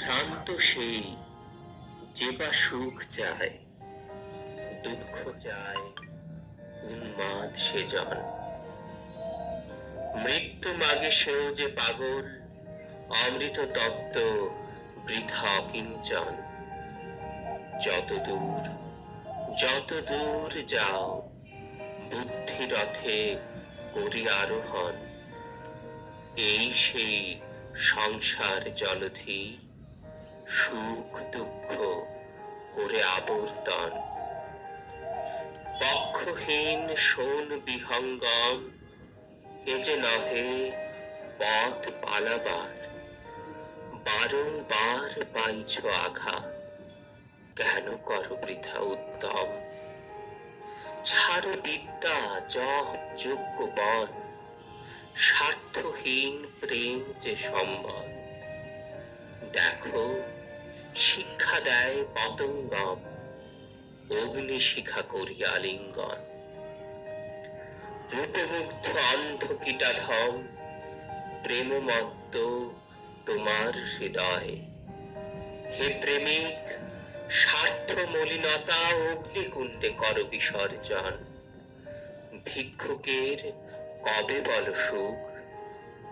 ভ্রান্ত সেই যে বা সুখ চায়, দুঃখ চায়, উন্মাদ সে জন। মৃত্যু মাগে সেও যে পাগল, অমৃত তত্ত্ব বৃথা কিঞ্চন। যত দূর যত দূর যাও, বুদ্ধি রথে করি আরোহণ। এই সেই সংসার জলধি সুখ দুঃখ করে আবর্তন। পক্ষহীন শোন বিহঙ্গম, এ যে নহে পথ পালাবার। বারংবার পাইছ আঘাত, কেন কর বৃথা উদ্যম ছাড় বিদ্যা, জপ যোগ্য বল, স্বার্থহীন প্রেম যে সম্বল। শিক্ষা দেয় পতঙ্গম। অগ্নি শিখা করিয়া লিঙ্গন রূপমুগ্ধ অন্ধ কীটাধম, প্রেমমত্ত তোমার হৃদয়। হে প্রেমিক, স্বার্থ মলিনতা অগ্নিকুণ্ডে কর বিসর্জন। ভিক্ষুকের কবে বল সুখ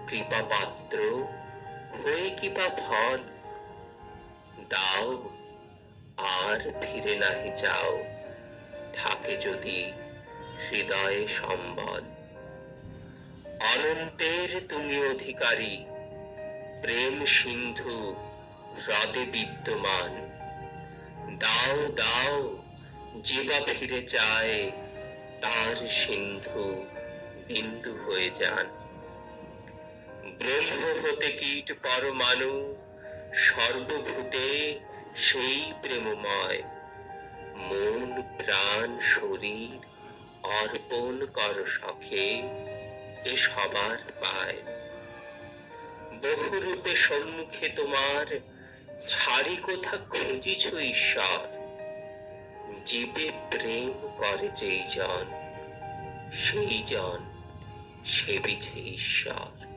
কৃপা পাত্র হয়ে কিবা ফল? দাও, আর ফিরে নাহি যাও থাকে যদি হৃদয়ে সম্বল। অনন্তের তুমি অধিকারী, প্রেম সিন্ধু হ্রদে বিদ্যমান। দাও দাও, যে বা ফিরে চায়, তার সিন্ধু বিন্দু হয়ে যান। ব্রহ্ম হতে কীট পরমাণু সর্বভূতে সেই প্রেমময়। মন, প্রাণ, শরীর, অর্পণ কর সখে, এ সবার পায়। বহুরূপে সম্মুখে তোমার ছাড়ি কোথা খুঁজিছ ঈশ্বর? জীবে প্রেম করে যেই জন, সেই জন সেবিছে ঈশ্বর।